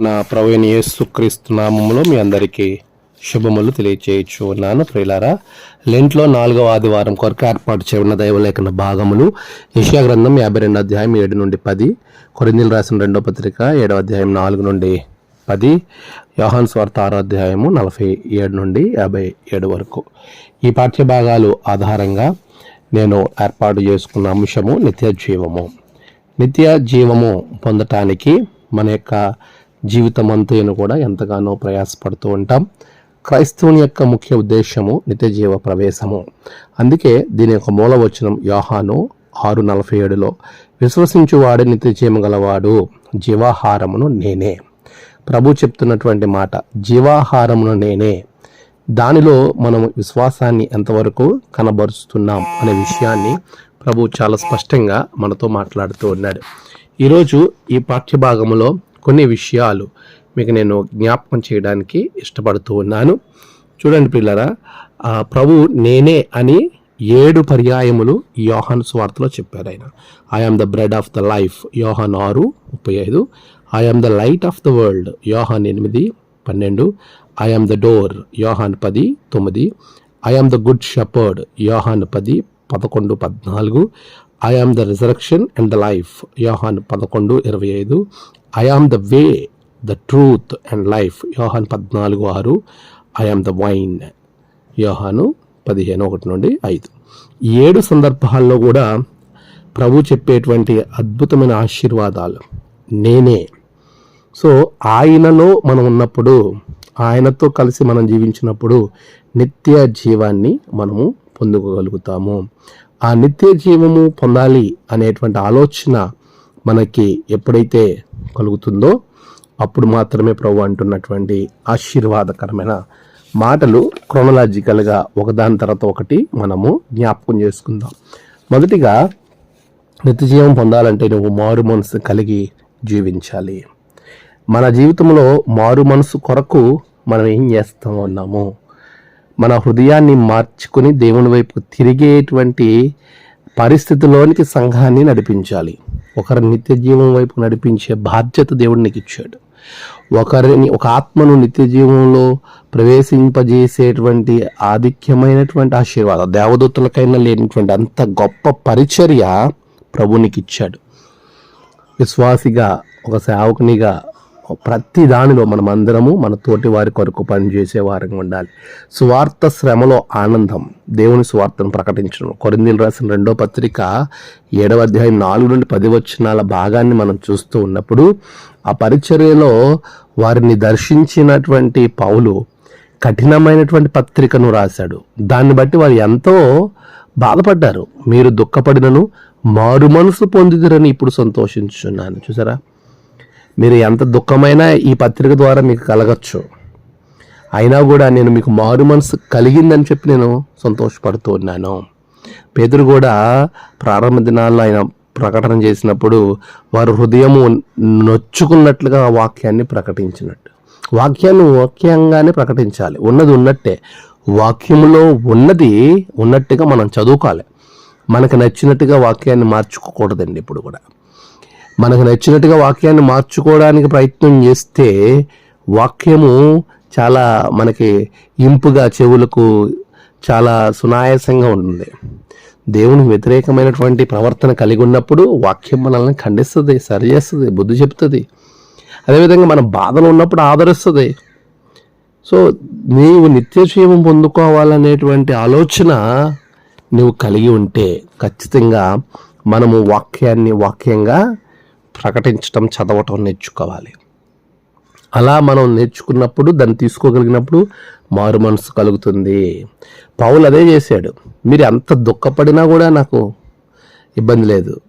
నా ప్రవీణ యేసుక్రీస్తు నామంలో మీ అందరికీ శుభములు తెలియచేయచ్చు ఉన్నాను ప్రియులారా లెంట్లో నాలుగవ ఆదివారం కొరకు ఏర్పాటు చేయబడిన దైవలేఖన భాగములు యశా గ్రంథం యాభై రెండు అధ్యాయం ఏడు నుండి పది కొరిందీలు రాసిన రెండో పత్రిక ఏడవ అధ్యాయం నాలుగు నుండి పది యోహాన్ స్వార్థ ఆరో అధ్యాయము నలభై ఏడు నుండి యాభై ఏడు వరకు. ఈ పాఠ్య భాగాలు ఆధారంగా నేను ఏర్పాటు చేసుకున్న అంశము నిత్య జీవము. నిత్య జీవము పొందటానికి మన యొక్క జీవితం అంతేను కూడా ఎంతగానో ప్రయాసపడుతూ ఉంటాం. క్రైస్తవుని యొక్క ముఖ్య ఉద్దేశము నిత్యజీవ ప్రవేశము. అందుకే దీని యొక్క మూలవచనం యోహాను ఆరు నలభై ఏడులో విశ్వసించువాడే నిత్యజీవం గలవాడు జీవాహారమును నేనే. ప్రభు చెప్తున్నటువంటి మాట జీవాహారమును నేనే. దానిలో మనం విశ్వాసాన్ని ఎంతవరకు కనబరుస్తున్నాం అనే విషయాన్ని ప్రభు చాలా స్పష్టంగా మనతో మాట్లాడుతూ ఉన్నాడు. ఈరోజు ఈ పాఠ్యభాగంలో కొన్ని విషయాలు మీకు నేను జ్ఞాపకం చేయడానికి ఇష్టపడుతూ ఉన్నాను. చూడండి పిల్లరా ప్రభు నేనే అని ఏడు పర్యాయములు యోహన్ స్వార్థలో చెప్పారు ఆయన. I am the bread of the life యోహాన్ ఆరు ముప్పై ఐదు. I am the light of the world యోహాన్ ఎనిమిది పన్నెండు. ఐఆమ్ ద డోర్ యోహాన్ పది తొమ్మిది. I am the good shepherd యోహాన్ పది పదకొండు పద్నాలుగు. I am the resurrection and the life యోహాన్ పదకొండు ఇరవై ఐదు. I am the way the truth and life యోహాన్ పద్నాలుగు ఆరు. ఐఆమ్ ద వైన్ యోహాను పదిహేను ఒకటి నుండి ఐదు. ఏడు సందర్భాల్లో కూడా ప్రభు చెప్పేటువంటి అద్భుతమైన ఆశీర్వాదాలు నేనే. సో ఆయనలో మనం ఉన్నప్పుడు ఆయనతో కలిసి మనం జీవించినప్పుడు నిత్య జీవాన్ని మనము పొందుకోగలుగుతాము. ఆ నిత్య జీవము పొందాలి అనేటువంటి ఆలోచన మనకి ఎప్పుడైతే కలుగుతుందో అప్పుడు మాత్రమే ప్రభు అంటున్నటువంటి ఆశీర్వాదకరమైన మాటలు క్రొనలాజికల్గా ఒకదాని తర్వాత ఒకటి మనము జ్ఞాపకం చేసుకుందాం. మొదటిగా నిత్యజీవం పొందాలంటే నువ్వు మారు మనసు కలిగి జీవించాలి. మన జీవితంలో మారు మనసు కొరకు మనం ఏం చేస్తూ ఉన్నాము? మన హృదయాన్ని మార్చుకుని దేవుని వైపు తిరిగేటువంటి పరిస్థితిలోనికి సంఘాన్ని నడిపించాలి. ఒకరి నిత్య జీవం వైపు నడిపించే బాధ్యత దేవుడు నీకు ఇచ్చాడు. ఒకరిని ఒక ఆత్మను నిత్య జీవంలో ప్రవేశింపజేసేటువంటి ఆధిక్యమైనటువంటి ఆశీర్వాదం దేవదూతలకైనా లేనటువంటి అంత గొప్ప పరిచర్య ప్రభునికిచ్చాడు ఇచ్చాడు. విశ్వాసిగా ఒక సేవకునిగా ప్రతి దానిలో మనం అందరము మన తోటి వారి కొరకు పనిచేసే వారంగా ఉండాలి. స్వార్థ శ్రమలో ఆనందం దేవుని స్వార్థను ప్రకటించడం. కొరిందీలు రాసిన రెండో పత్రిక ఏడవ అధ్యాయం నాలుగు నుండి పది వచ్చినాల భాగాన్ని మనం చూస్తూ ఉన్నప్పుడు ఆ పరిచర్యలో వారిని దర్శించినటువంటి పౌలు కఠినమైనటువంటి పత్రికను రాశాడు. దాన్ని బట్టి వారు ఎంతో బాధపడ్డారు. మీరు దుఃఖపడినను మారు మనసు పొందిదిరని ఇప్పుడు సంతోషించున్నాను. చూసారా? మీరు ఎంత దుఃఖమైనా ఈ పత్రిక ద్వారా మీకు కలగచ్చు. అయినా కూడా నేను మీకు మారు మనసు కలిగిందని చెప్పి నేను సంతోషపడుతూ ఉన్నాను. పేదరు కూడా ప్రారంభ దినాల్లో ఆయన ప్రకటన చేసినప్పుడు వారు హృదయము నొచ్చుకున్నట్లుగా ఆ వాక్యాన్ని ప్రకటించినట్టు. వాక్యాన్ని వాక్యంగానే ప్రకటించాలి. ఉన్నది ఉన్నట్టే. వాక్యంలో ఉన్నది ఉన్నట్టుగా మనం చదువుకోవాలి. మనకు నచ్చినట్టుగా వాక్యాన్ని మార్చుకోకూడదండి ఇప్పుడు కూడా. మనకు నచ్చినట్టుగా వాక్యాన్ని మార్చుకోవడానికి ప్రయత్నం చేస్తే వాక్యము చాలా మనకి ఇంపుగా చెవులకు చాలా సునాయాసంగా ఉంటుంది. దేవునికి వ్యతిరేకమైనటువంటి ప్రవర్తన కలిగి ఉన్నప్పుడు వాక్యం మనల్ని ఖండిస్తుంది సరి చేస్తుంది బుద్ధి చెప్తుంది. అదేవిధంగా మన బాధలు ఉన్నప్పుడు ఆదరిస్తుంది. సో నీవు నిత్య పొందుకోవాలనేటువంటి ఆలోచన నువ్వు కలిగి ఉంటే ఖచ్చితంగా మనము వాక్యాన్ని వాక్యంగా ప్రకటించటం చదవటం నేర్చుకోవాలి. అలా మనం నేర్చుకున్నప్పుడు దాన్ని తీసుకోగలిగినప్పుడు మారు మనసు కలుగుతుంది. పౌలు అదే చేశాడు. మీరు ఎంత దుఃఖపడినా కూడా నాకు ఇబ్బంది లేదు.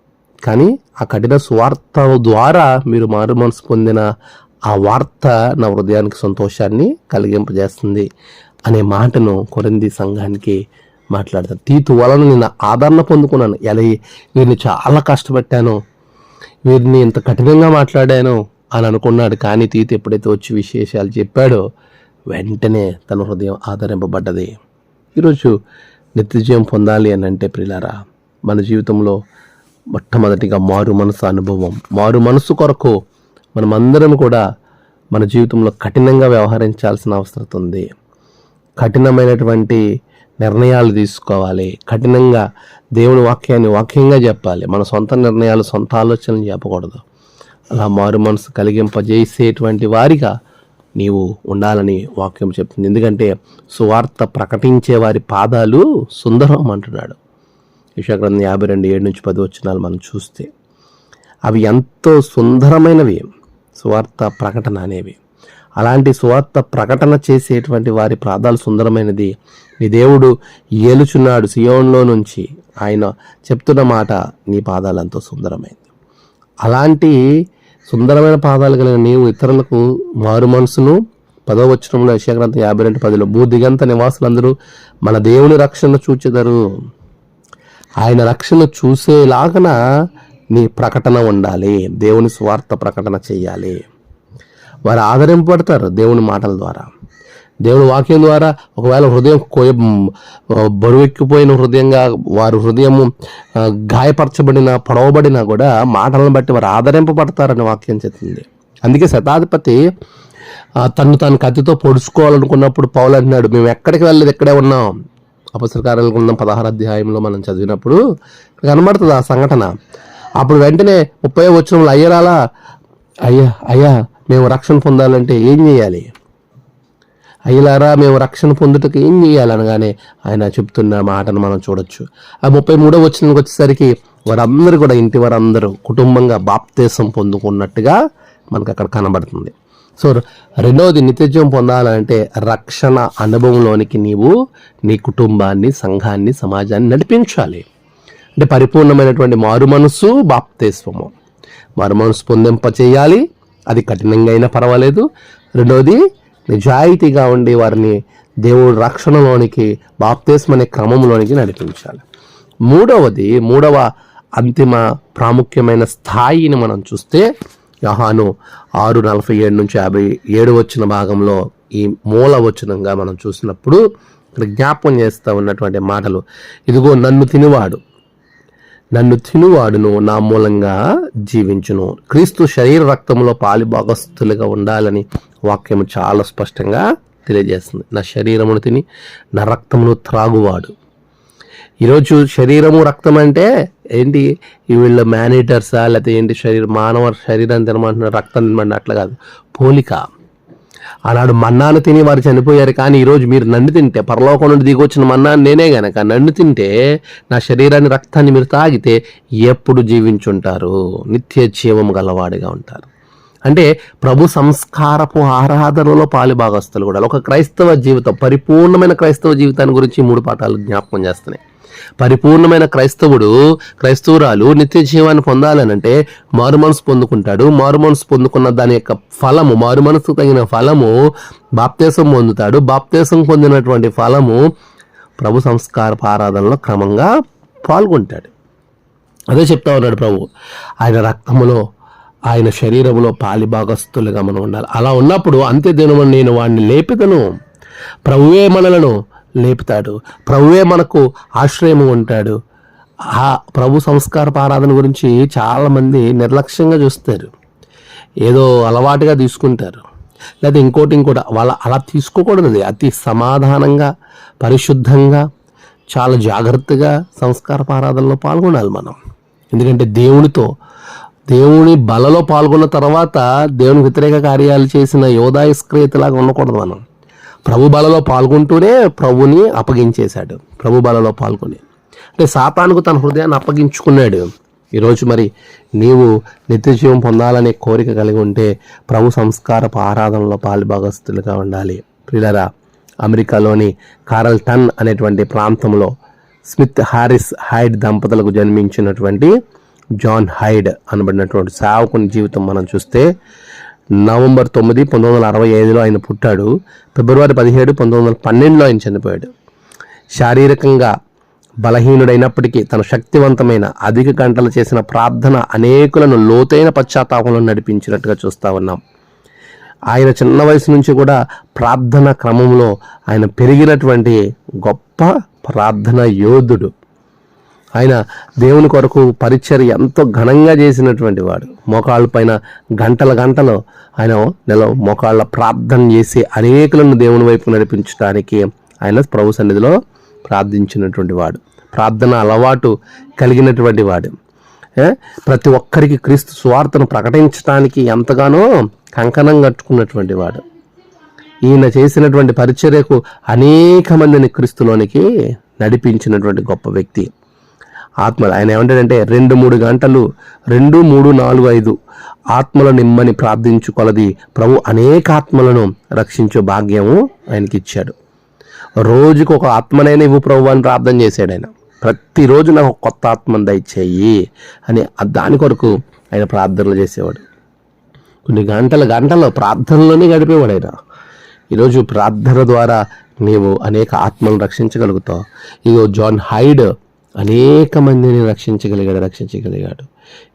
కానీ ఆ కఠిన స్వార్థ ద్వారా మీరు మారు మనసు పొందిన ఆ వార్త నా హృదయానికి సంతోషాన్ని కలిగింపజేస్తుంది అనే మాటను కొరింది సంఘానికి మాట్లాడతాను తీతు వలన నేను ఆదరణ పొందుకున్నాను. ఎలా నేను చాలా కష్టపెట్టాను వీరిని ఇంత కఠినంగా మాట్లాడాను అని అనుకున్నాడు. కానీ తీతి ఎప్పుడైతే వచ్చి విశేషాలు చెప్పాడో వెంటనే తన హృదయం ఆదరింపబడ్డది. ఈరోజు నిత్యజయం పొందాలి అని అంటే ప్రిలారా మన జీవితంలో మొట్టమొదటిగా మారు మనసు అనుభవం మారు మనసు కొరకు మనమందరం కూడా మన జీవితంలో కఠినంగా వ్యవహరించాల్సిన అవసరం ఉంది. కఠినమైనటువంటి నిర్ణయాలు తీసుకోవాలి. కఠినంగా దేవుని వాక్యాన్ని వాక్యంగా చెప్పాలి. మన సొంత నిర్ణయాలు సొంత ఆలోచనలు చెప్పకూడదు. అలా మారు మనసు కలిగింపజేసేటువంటి వారిగా నీవు ఉండాలని వాక్యం చెప్తుంది. ఎందుకంటే సువార్త ప్రకటించే వారి పాదాలు సుందరం అంటున్నాడు. యశాగ్రంథం యాభై రెండు ఏడు నుంచి పది వచ్చినాలు మనం చూస్తే అవి ఎంతో సుందరమైనవి. సువార్త ప్రకటన అనేవి. అలాంటి సువార్త ప్రకటన చేసేటువంటి వారి పాదాలు సుందరమైనది. నీ దేవుడు ఏలుచున్నాడు సియోన్లో నుంచి. ఆయన చెప్తున్న మాట నీ పాదాలు ఎంతో సుందరమైంది అలాంటి సుందరమైన పాదాలు కలిగిన నీవు ఇతరులకు మారు మనసును. పదో వచనంలో యశాగ్రంథం యాభై రెండు పదిలో భూదిగంత నివాసులందరూ మన దేవుని రక్షణ చూచెదరు. ఆయన రక్షణ చూసేలాగన నీ ప్రకటన ఉండాలి. దేవుని స్వార్థ ప్రకటన చేయాలి వారు ఆదరింపబడతారు దేవుని మాటల ద్వారా. దేవుని వాక్యం ద్వారా ఒకవేళ హృదయం కోయ బరువెక్కిపోయిన హృదయంగా వారి హృదయము గాయపరచబడిన పొడవబడినా కూడా మాటలను బట్టి వారు ఆదరింపబడతారని వాక్యం చెప్తుంది. అందుకే శతాధిపతి తను తన తాను కత్తితో పొడుచుకోవాలనుకున్నప్పుడు పౌలు అంటున్నాడు మేము ఎక్కడికి వెళ్ళలేదు ఇక్కడే ఉన్నాం. అపస్రకార్యాలకు ఉన్న పదహారు అధ్యాయంలో మనం చదివినప్పుడు కనబడుతుంది ఆ సంఘటన. అప్పుడు వెంటనే ముప్పై వచ్చిన అయ్యరాలా అయ్యా అయ్యా మేము రక్షణ పొందాలంటే ఏం చేయాలి? అయ్యలారా మేము రక్షణ పొందుటకు ఏం చేయాలనగానే ఆయన చెప్తున్న మాటను మనం చూడొచ్చు. ఆ ముప్పై మూడో వచ్చినకి వచ్చేసరికి వారందరూ కూడా ఇంటి వారందరూ కుటుంబంగా బాప్తేసం పొందుకున్నట్టుగా మనకు అక్కడ కనబడుతుంది. సో రెండవది నిత్యజీవం పొందాలంటే రక్షణ అనుభవంలోనికి నీవు నీ కుటుంబాన్ని సంఘాన్ని సమాజాన్ని నడిపించాలి. అంటే పరిపూర్ణమైనటువంటి మారు మనసు బాప్తేస్వము మారు మనసు పొందింప చేయాలి అది కఠినంగా అయినా పర్వాలేదు. రెండవది నిజాయితీగా ఉండి వారిని దేవుడు రక్షణలోనికి బాప్తేస్మ అనే క్రమంలోనికి నడిపించాలి. మూడవది మూడవ అంతిమ ప్రాముఖ్యమైన స్థాయిని మనం చూస్తే యహాను ఆరు నలభై ఏడు నుంచి యాభై ఏడు వచ్చిన భాగంలో ఈ మూల వచనంగా మనం చూసినప్పుడు ఇక్కడ జ్ఞాపకం చేస్తూ ఉన్నటువంటి మాటలు ఇదిగో నన్ను తినివాడు నన్ను తినువాడును నా మూలంగా జీవించును. క్రీస్తు శరీర రక్తంలో పాలిభాగస్తులుగా ఉండాలని వాక్యం చాలా స్పష్టంగా తెలియజేస్తుంది. నా శరీరమును తిని నా రక్తమును త్రాగువాడు. ఈరోజు శరీరము రక్తం అంటే ఏంటి? వీళ్ళ మేనేటర్సా లేకపోతే ఏంటి శరీరం మానవ శరీరం తినమంటున్నారు రక్తం తినమంటే అట్లా కాదు. పోలిక. ఆనాడు మన్నాను తిని వారు చనిపోయారు. కానీ ఈరోజు మీరు నన్ను తింటే పరలోకం నుండి దిగొచ్చిన మన్నాను నేనే గనక నన్ను తింటే నా శరీరాన్ని రక్తాన్ని మీరు తాగితే ఎప్పుడు జీవించుంటారు? నిత్య జీవం గలవాడిగా ఉంటారు. అంటే ప్రభు సంస్కారపు ఆరాధనలో పాలుభాగస్తులు కూడా ఒక క్రైస్తవ జీవితం పరిపూర్ణమైన క్రైస్తవ జీవితాన్ని గురించి మూడు పాఠాలు జ్ఞాపకం చేస్తున్నాయి. పరిపూర్ణమైన క్రైస్తవుడు క్రైస్తవురాలు నిత్య జీవాన్ని పొందాలనంటే మారు మనసు పొందుకుంటాడు. మారు మనసు పొందుకున్న దాని యొక్క ఫలము మారు మనసుకు తగిన ఫలము బాప్తేశం పొందుతాడు. బాప్తేశం పొందినటువంటి ఫలము ప్రభు సంస్కార ఆరాధనలో క్రమంగా పాల్గొంటాడు. అదే చెప్తా ఉన్నాడు ప్రభు ఆయన రక్తములో ఆయన శరీరంలో పాలిభాగస్తులుగా మనం ఉండాలి. అలా ఉన్నప్పుడు అంత్య దినము నేను వాడిని లేపితను. ప్రభువే మనలను లేపుతాడు. ప్రభువే మనకు ఆశ్రయము ఉంటాడు. ఆ ప్రభు సంస్కార పారాధన గురించి చాలామంది నిర్లక్ష్యంగా చూస్తారు. ఏదో అలవాటుగా తీసుకుంటారు. లేదా ఇంకోటి ఇంకోటి వాళ్ళ అలా తీసుకోకూడదు అతి సమాధానంగా పరిశుద్ధంగా చాలా జాగ్రత్తగా సంస్కార పారాధనలో పాల్గొనాలి మనం. ఎందుకంటే దేవునితో దేవుని బలలో పాల్గొన్న తర్వాత దేవుని వ్యతిరేక కార్యాలు చేసిన యోధాయస్క్రియతలాగా ఉండకూడదు మనం. ప్రభు బలలో పాల్గొంటూనే ప్రభుని అప్పగించేశాడు. ప్రభు బలలో పాల్గొని. అంటే సాతానుకు తన హృదయాన్ని అప్పగించుకున్నాడు. ఈరోజు మరి నీవు నిత్యజీవం పొందాలనే కోరిక కలిగి ఉంటే ప్రభు సంస్కార ఆరాధనలో పాలుభాగస్తులుగా ఉండాలి. ప్రియులరా అమెరికాలోని కారల్ టన్ అనేటువంటి ప్రాంతంలో స్మిత్ హారిస్ హైడ్ దంపతులకు జన్మించినటువంటి జాన్ హైడ్ అనబడినటువంటి సేవకుని జీవితం మనం చూస్తే నవంబర్ తొమ్మిది పంతొమ్మిది వందల అరవై ఐదులో ఆయన పుట్టాడు. ఫిబ్రవరి పదిహేడు పంతొమ్మిది వందల పన్నెండులో ఆయన చనిపోయాడు. శారీరకంగా బలహీనుడైనప్పటికీ తన శక్తివంతమైన అధిక గంటలు చేసిన ప్రార్థన అనేకులను లోతైన పశ్చాత్తాపంలో నడిపించినట్టుగా చూస్తా ఉన్నాం. ఆయన చిన్న వయసు నుంచి కూడా ప్రార్థన క్రమంలో ఆయన పెరిగినటువంటి గొప్ప ప్రార్థన యోధుడు. ఆయన దేవుని కొరకు పరిచర్య ఎంతో ఘనంగా చేసినటువంటి వాడు. మోకాళ్ళ పైన గంటల గంటలు ఆయన నెల మోకాళ్ళ ప్రార్థన చేసి అనేకులను దేవుని వైపు నడిపించడానికి ఆయన ప్రభు సన్నిధిలో ప్రార్థించినటువంటి వాడు. ప్రార్థన అలవాటు కలిగినటువంటి వాడు. ప్రతి ఒక్కరికి క్రీస్తు స్వార్థను ప్రకటించడానికి ఎంతగానో కంకణం కట్టుకున్నటువంటి వాడు. ఈయన చేసినటువంటి పరిచర్యకు అనేక మందిని క్రీస్తులోనికి నడిపించినటువంటి గొప్ప వ్యక్తి. ఆత్మలు. ఆయన ఏమంటాడంటే రెండు మూడు గంటలు రెండు మూడు నాలుగు ఐదు ఆత్మల నిమ్మని ప్రార్థించు కొలది ప్రభు అనేక ఆత్మలను రక్షించే భాగ్యము ఆయనకి ఇచ్చాడు రోజుకు ఒక ఆత్మనైనా ఇవ్వు ప్రభు అని ప్రార్థన చేశాడు ఆయన. ప్రతిరోజు నాకు కొత్త ఆత్మను దయచేయి అని దాని కొరకు ఆయన ప్రార్థనలు చేసేవాడు. కొన్ని గంటల గంటలు ప్రార్థనలోనే గడిపేవాడు ఆయన. ఈరోజు ప్రార్థన ద్వారా నీవు అనేక ఆత్మలను రక్షించగలుగుతావు. ఇదో జాన్ హైడ్ అనేక మందిని రక్షించగలిగాడు రక్షించగలిగాడు.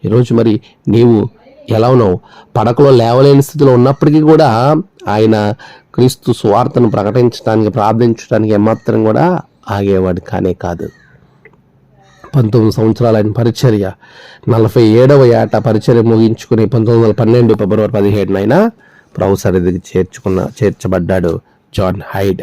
ఈరోజు మరి నీవు ఎలా ఉన్నావు? పడకలో లేవలేని స్థితిలో ఉన్నప్పటికీ కూడా ఆయన క్రీస్తు స్వార్థను ప్రకటించడానికి ప్రార్థించడానికి ఏమాత్రం కూడా ఆగేవాడు కానే కాదు. పంతొమ్మిది సంవత్సరాల ఆయన పరిచర్య నలభై ఏడవ ఏట పరిచర్య ముగించుకుని పంతొమ్మిది వందల పన్నెండు ఫిబ్రవరి పదిహేడున ఆయన ప్రభు చేర్చుకున్న చేర్చబడ్డాడు జాన్ హైడ్.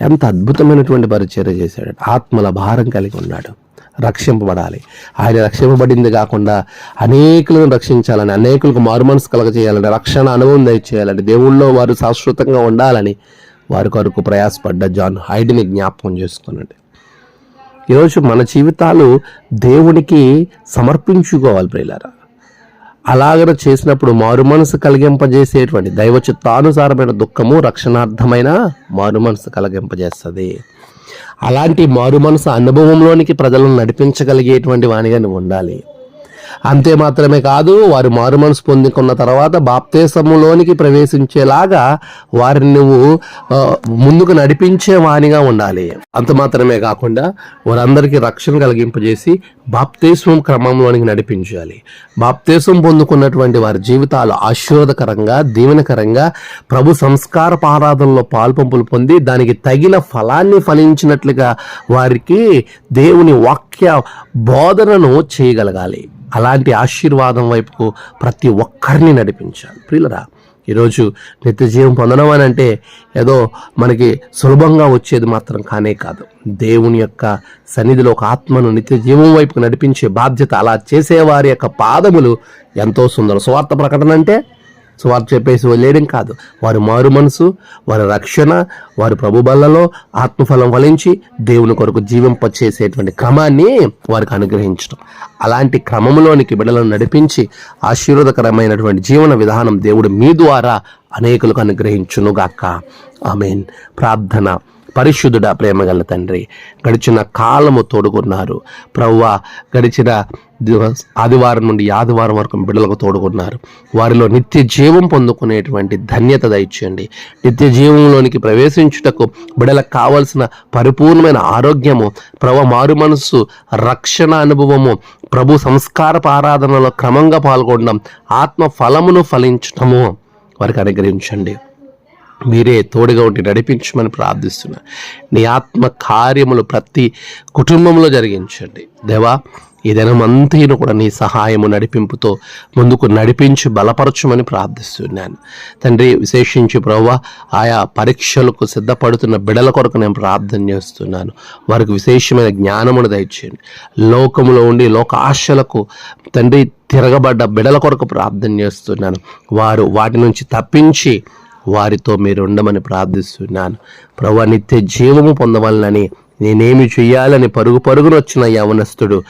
ఎంత అద్భుతమైనటువంటి పరిచర్య చేశాడు. ఆత్మల భారం కలిగి ఉన్నాడు. రక్షింపబడాలి. ఆయన రక్షింపబడింది కాకుండా అనేకులను రక్షించాలని అనేకులకు మారుమనసు కలగజేయాలని రక్షణ అనుభవం దయచేయాలని దేవుళ్ళో వారు శాశ్వతంగా ఉండాలని వారి కొరకు ప్రయాసపడ్డ జాన్ హైడ్ని జ్ఞాపకం చేసుకున్నాడు ఈరోజు మన జీవితాలు దేవునికి సమర్పించుకోవాలి ప్రియులారా. అలాగన చేసినప్పుడు మారు మనసు కలిగింపజేసేటువంటి దైవ చిత్తానుసారమైన దుఃఖము రక్షణార్థమైన మారు మనసు కలిగింపజేస్తుంది. అలాంటి మారు మనసు అనుభవంలోనికి ప్రజలను నడిపించగలిగేటువంటి వానిగా నువ్వు ఉండాలి. అంతే మాత్రమే కాదు వారు మారు మనసు పొందుకున్న తర్వాత బాప్తేసములోనికి ప్రవేశించేలాగా వారిని నువ్వు ముందుకు నడిపించే వానిగా ఉండాలి. అంత మాత్రమే కాకుండా వారందరికీ రక్షణ కలిగింపజేసి బాప్తేశం క్రమంలోనికి నడిపించాలి. బాప్తేశం పొందుకున్నటువంటి వారి జీవితాలు ఆశీర్వదకరంగా దీవెనకరంగా ప్రభు సంస్కార పారాధనలో పాల్పంపులు పొంది దానికి తగిన ఫలాన్ని ఫలించినట్లుగా వారికి దేవుని వాక్య బోధనను చేయగలగాలి. అలాంటి ఆశీర్వాదం వైపుకు ప్రతి ఒక్కరిని నడిపించాలి. ప్రియులరా ఈరోజు నిత్య జీవం పొందడం అని అంటే ఏదో మనకి సులభంగా వచ్చేది మాత్రం కానే కాదు. దేవుని యొక్క సన్నిధిలో ఒక ఆత్మను నిత్య జీవం వైపుకు నడిపించే బాధ్యత అలా చేసేవారి యొక్క పాదములు ఎంతో సుందరం. స్వార్థ ప్రకటన అంటే స్వార్థ చెప్పేసి వదిలేయడం కాదు. వారు మారు మనసు వారి రక్షణ వారి ప్రభుబలలో ఆత్మఫలం ఫలించి దేవుని కొరకు జీవింపచేసేటువంటి క్రమాన్ని వారికి అనుగ్రహించడం అలాంటి క్రమంలోనికి బిడ్డలను నడిపించి ఆశీర్వదకరమైనటువంటి జీవన విధానం దేవుడు మీ ద్వారా అనేకులకు అనుగ్రహించునుగాక. ఆమెన్. ప్రార్థన. పరిశుద్ధుడా ప్రేమగల తండ్రి గడిచిన కాలము తోడుకున్నారు. ప్రవ్వ గడిచిన ఆదివారం నుండి ఆదివారం వరకు బిడ్డలకు తోడుకున్నారు. వారిలో నిత్య జీవం పొందుకునేటువంటి ధన్యత దయచేయండి. నిత్య జీవంలోనికి ప్రవేశించుటకు బిడలకు కావలసిన పరిపూర్ణమైన ఆరోగ్యము ప్రభ మారు మనస్సు రక్షణ అనుభవము ప్రభు సంస్కారపు ఆరాధనలో క్రమంగా పాల్గొనడం ఆత్మ ఫలమును ఫలించటము వారికి అనుగ్రహించండి. మీరే తోడుగా ఉండి నడిపించమని ప్రార్థిస్తున్నా. నీ ఆత్మ కార్యములు ప్రతి కుటుంబంలో జరిగించండి. దేవా ఈ దినమంతైన కూడా నీ సహాయము నడిపింపుతో ముందుకు నడిపించి బలపరచమని ప్రార్థిస్తున్నాను. తండ్రి విశేషించి ప్రవ్వ ఆయా పరీక్షలకు సిద్ధపడుతున్న బిడల కొరకు నేను ప్రార్థన చేస్తున్నాను. వారికి విశేషమైన జ్ఞానమును దయచేయండి. లోకములో ఉండి లోక ఆశలకు తండ్రి తిరగబడ్డ బిడల కొరకు ప్రార్థన చేస్తున్నాను. వారు వాటి నుంచి తప్పించి వారితో మీరు ఉండమని ప్రార్థిస్తున్నాను. ప్రభు నిత్య జీవము పొందవలనని నేనేమి చేయాలని పరుగు పరుగున వచ్చిన యవనస్తుడు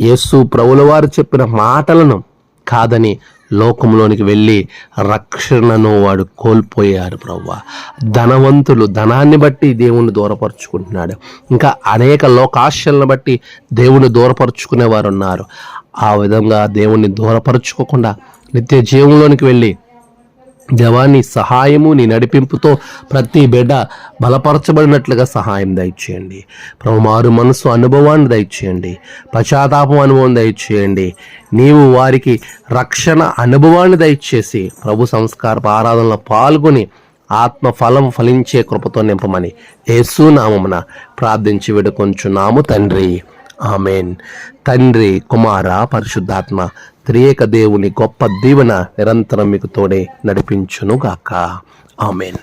యేసు ప్రభుల వారు చెప్పిన మాటలను కాదని లోకంలోనికి వెళ్ళి రక్షణను వాడు కోల్పోయారు ప్రవ్వ ధనవంతులు ధనాన్ని బట్టి దేవుణ్ణి దూరపరుచుకుంటున్నాడు. ఇంకా అనేక లోకాశలను బట్టి దేవుణ్ణి దూరపరుచుకునే వారు ఉన్నారు ఆ విధంగా దేవుణ్ణి దూరపరుచుకోకుండా నిత్య జీవంలోనికి వెళ్ళి దేవాన్ని సహాయము నీ నడిపింపుతో ప్రతి బిడ్డ బలపరచబడినట్లుగా సహాయం దయచేయండి. ప్రభు మారు మనసు అనుభవాన్ని దయచేయండి. పశ్చాత్తాపం అనుభవం దయచేయండి. నీవు వారికి రక్షణ అనుభవాన్ని దయచేసి ప్రభు సంస్కార ఆరాధనలో పాల్గొని ఆత్మ ఫలం ఫలించే కృపతో నింపమని యేసు నామమున ప్రార్థించి వేడుకొంచున్నాము తండ్రి. ఆమెన్. తండ్రి కుమార పరిశుద్ధాత్మ త్రియేక దేవుని గొప్ప దీవెన నిరంతరం మీకు తోడే నడిపించునుగాక. ఆమెన్.